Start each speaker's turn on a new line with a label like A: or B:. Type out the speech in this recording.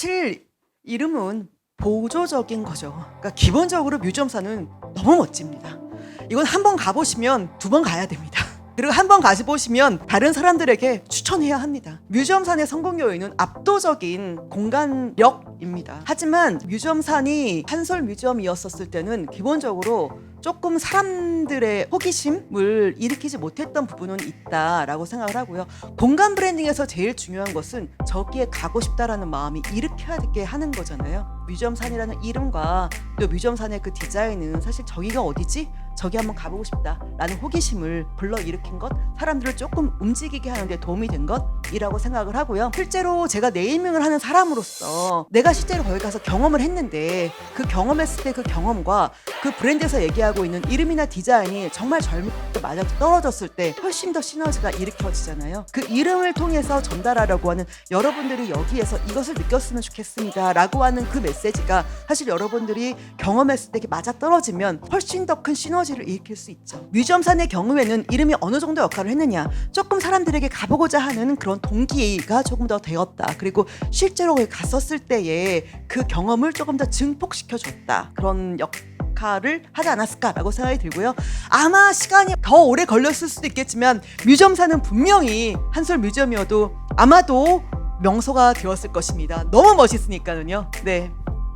A: 사실 이름은 보조적인 거죠. 그러니까 기본적으로 뮤점사는 너무 멋집니다. 이건 한 번 가보시면 두 번 가야 됩니다. 그리고 한번 가시 보시면 다른 사람들에게 추천해야 합니다. 뮤지엄 산의 성공 요인은 압도적인 공간력입니다. 하지만 뮤지엄 산이 한솔 뮤지엄이었었을 때는 기본적으로 조금 사람들의 호기심을 일으키지 못했던 부분은 있다라고 생각을 하고요. 공간 브랜딩에서 제일 중요한 것은 저기에 가고 싶다라는 마음이 일으켜야게 하는 거잖아요. 뮤지엄산이라는 이름과 또 뮤지엄산의 그 디자인은 사실 저기가 어디지? 저기 한번 가보고 싶다라는 호기심을 불러일으킨 것, 사람들을 조금 움직이게 하는데 도움이 된 것이라고 생각을 하고요. 실제로 제가 네이밍을 하는 사람으로서 내가 실제로 거기 가서 경험을 했는데 그 경험했을 때 그 경험과 그 브랜드에서 얘기하고 있는 이름이나 디자인이 정말 젊을 때 맞아 떨어졌을 때 훨씬 더 시너지가 일으켜지잖아요. 그 이름을 통해서 전달하려고 하는 여러분들이 여기에서 이것을 느꼈으면 좋겠습니다라고 하는 그 메시지 가 사실 여러분들이 경험했을 때 맞아 떨어지면 훨씬 더 큰 시너지를 일으킬 수 있죠. 뮤지엄 산의 경우에는 이름이 어느 정도 역할을 했느냐 조금 사람들에게 가보고자 하는 그런 동기가 조금 더 되었다. 그리고 실제로 갔었을 때의 그 경험을 조금 더 증폭시켜 줬다. 그런 역 역할을 하지 않았을까라고 생각이 들고요. 아마 시간이 더 오래 걸렸을 수도 있겠지만 뮤지엄사는 분명히 한솔 뮤지엄이어도 아마도 명소가 되었을 것입니다. 너무 멋있으니까는요. 네.